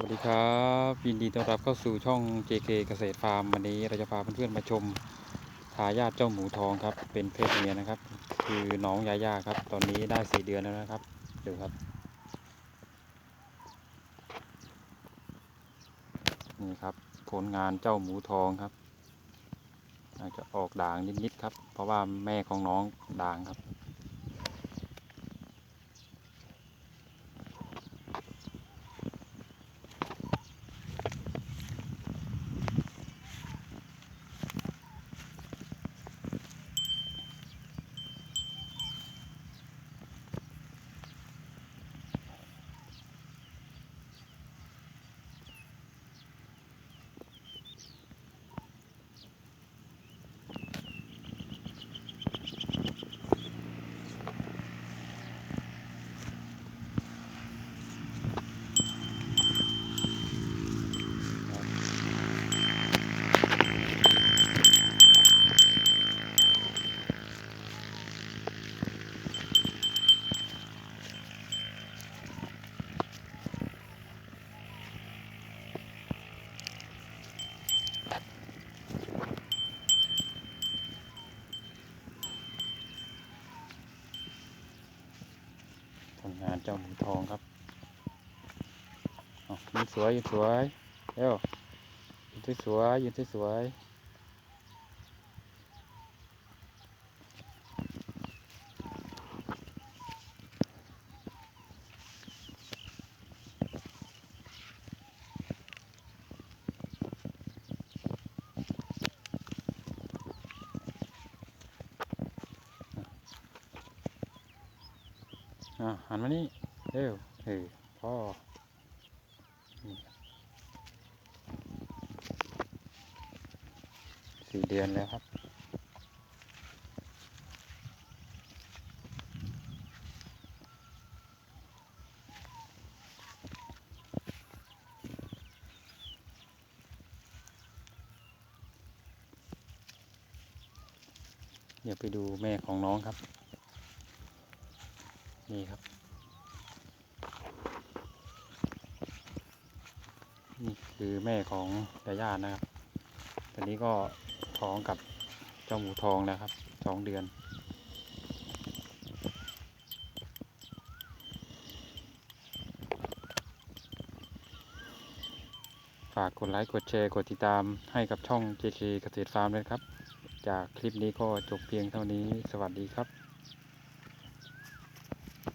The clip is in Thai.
วัสดีครับยินดีต้อนรับเข้าสู่ช่อง JK เกษตรฟาร์มวันนี้เราจะพาเพื่อนๆมาชมทายาทเจ้าหมูทองครับ เป็นเพศเมียนะครับ คือน้องยาย่าครับ ตอนนี้ได้สี่เดือนแล้วนะครับดูครับนี่ครับผลงานเจ้าหมูทองครับอาจจะออกด่างนิดๆครับ เพราะว่าแม่ของน้องด่างครับ ลงานเจ้าหมูทองครับอายืนสวยยืนสวยเอ้วยืนสวยยืนสวย อะหันมานี่เร็วเออพ่อสี่เดือนแล้วครับเดี๋ยวไปดูแม่ของน้องครับ นี่ครับ นี่คือแม่ของยาย่านะครับ ตอนนี้ก็ท้องกับเจ้าหมูทองแล้วครับสองเดือน ฝากกดไลค์ กดแชร์ กดติดตามให้กับช่อง JK เกษตรฟาร์มด้วยครับ จากคลิปนี้ก็จบเพียงเท่านี้ สวัสดีครับ